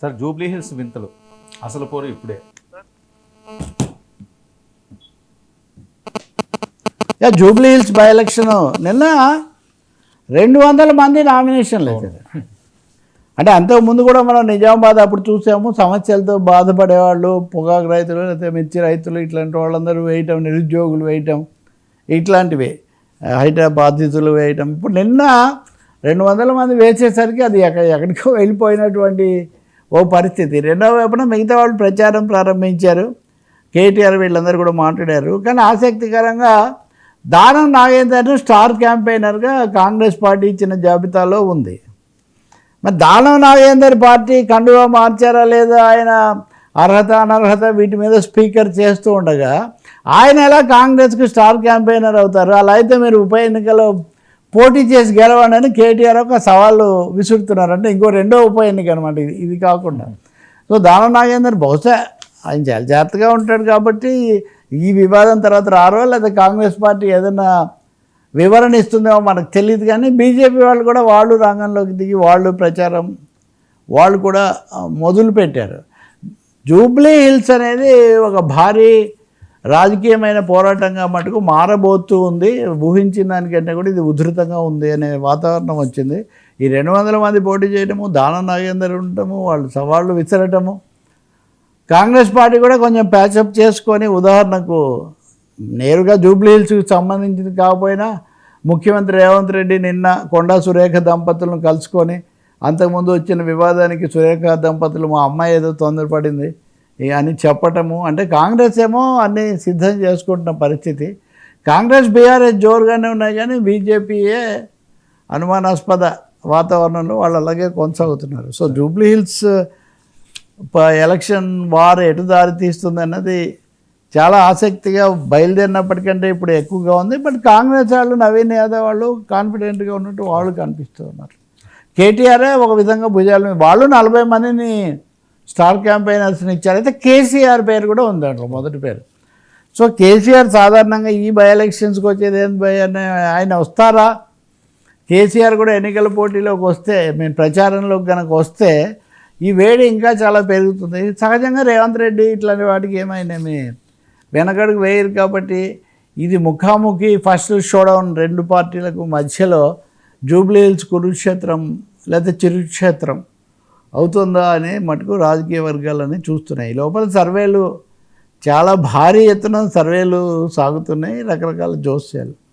Sir Jubilee hills వింతలు. అసలు పోరు ఇప్పుడే. జూబ్లీ హిల్స్ బై ఎలక్షన్ నిన్న రెండు వందల మంది నామినేషన్లు వేశారు అంటే అంతకుముందు కూడా మనం నిజామాబాద్ అప్పుడు చూసాము సమస్యలతో బాధపడేవాళ్ళు పొగాకు రైతులు లేకపోతే మిర్చి రైతులు ఇట్లాంటి వాళ్ళందరూ వేయటం నిరుద్యోగులు వేయటం ఇట్లాంటివి హైటా బాధితులు వేయటం. ఇప్పుడు నిన్న రెండు వందల మంది వేసేసరికి అది ఎక్కడ ఎక్కడికో వెళ్ళిపోయినటువంటి ఓ పరిస్థితి. రెండవ వైపున మిగతా వాళ్ళు ప్రచారం ప్రారంభించారు. కేటీఆర్ వీళ్ళందరూ కూడా మాట్లాడారు. కానీ ఆసక్తికరంగా దానం నాగేందర్ స్టార్ క్యాంపెయినర్గా కాంగ్రెస్ పార్టీ ఇచ్చిన జాబితాలో ఉంది. మరి దానం నాగేందర్ పార్టీ కండువా మార్చారా లేదా? ఆయన అర్హత అనర్హత వీటి మీద స్పీకర్ చేస్తూ ఉండగా ఆయన ఎలా కాంగ్రెస్కి స్టార్ క్యాంపెయినర్ అవుతారు? అలా అయితే మీరు ఉప ఎన్నికలో పోటీ చేసి గెలవండి అని కేటీఆర్ ఒక సవాళ్ళు విసురుతున్నారంటే ఇంకో రెండో ఉప ఎన్నిక అనమాట ఇది. ఇది కాకుండా. సో దానం నాగేందర్ బహుశా ఆయన చాలా జాగ్రత్తగా ఉంటాడు కాబట్టి ఈ వివాదం తర్వాత రారో లేదా కాంగ్రెస్ పార్టీ ఏదైనా వివరణ ఇస్తుందేమో మనకు తెలియదు కానీ బీజేపీ వాళ్ళు కూడా వాళ్ళు రంగంలోకి దిగి వాళ్ళు ప్రచారం వాళ్ళు కూడా మొదలు పెట్టారు జూబ్లీ హిల్స్ అనేది ఒక భారీ రాజకీయమైన పోరాటంగా మటుకు మారబోతూ ఉంది. ఊహించిన దానికంటే కూడా ఇది ఉధృతంగా ఉంది అనే వాతావరణం వచ్చింది. ఈ రెండు వందల మంది పోటీ చేయడము దాన నాగేందర్ ఉండటము వాళ్ళు సవాళ్ళు విసరటము. కాంగ్రెస్ పార్టీ కూడా కొంచెం ప్యాచప్ చేసుకొని ఉదాహరణకు నేరుగా జూబ్లీ హిల్స్కి సంబంధించింది కాకపోయినా ముఖ్యమంత్రి రేవంత్ రెడ్డి నిన్న కొండా సురేఖ దంపతులను కలుసుకొని అంతకుముందు వచ్చిన వివాదానికి సురేఖ దంపతులు మా అమ్మాయి ఏదో తొందరపడింది. అని చెప్పటము. అంటే కాంగ్రెస్ ఏమో అన్నీ సిద్ధం చేసుకుంటున్న పరిస్థితి. కాంగ్రెస్ బీఆర్ఎస్ జోరుగానే ఉన్నాయి కానీ బీజేపీయే అనుమానాస్పద వాతావరణంలో వాళ్ళు అలాగే కొనసాగుతున్నారు. సో జూబ్లీ హిల్స్ ప- ఎలక్షన్ వార్ ఎటు దారి తీస్తుంది అన్నది చాలా ఆసక్తిగా బయలుదేరినప్పటికంటే ఇప్పుడు ఎక్కువగా ఉంది. బట్ కాంగ్రెస్ వాళ్ళు నవీన్ యాదవ్ వాళ్ళు కాన్ఫిడెంట్గా ఉన్నట్టు వాళ్ళు కనిపిస్తూ ఉన్నారు. కేటీఆరే ఒక విధంగా భుజాల వాళ్ళు నలభై మందిని స్టార్ క్యాంపెయినర్స్ని ఇచ్చారు. అయితే కేసీఆర్ పేరు కూడా ఉంది దాంట్లో మొదటి పేరు. సో కేసీఆర్ సాధారణంగా ఈ బై ఎలక్షన్స్కి వచ్చేది ఏంటి భయ అని ఆయన వస్తారా? కేసీఆర్ కూడా ఎన్నికల పోటీలోకి వస్తే మేము ప్రచారంలోకి కనుక వస్తే ఈ వేడి ఇంకా చాలా పెరుగుతుంది. సహజంగా రేవంత్ రెడ్డి ఇట్లాంటి వాటికి ఏమైనామి వెనకడుగు వేయరు కాబట్టి ఇది ముఖాముఖి ఫస్ట్ షోడౌన్ రెండు పార్టీలకు మధ్యలో జూబ్లీ హిల్స్ కురుక్షేత్రం లేదా చిరుక్షేత్రం అవుతుందా అని మటుకు రాజకీయ వర్గాలని చూస్తున్నాయి. లోపల సర్వేలు చాలా భారీ ఎత్తున సర్వేలు సాగుతున్నాయి రకరకాల జోస్యాలు.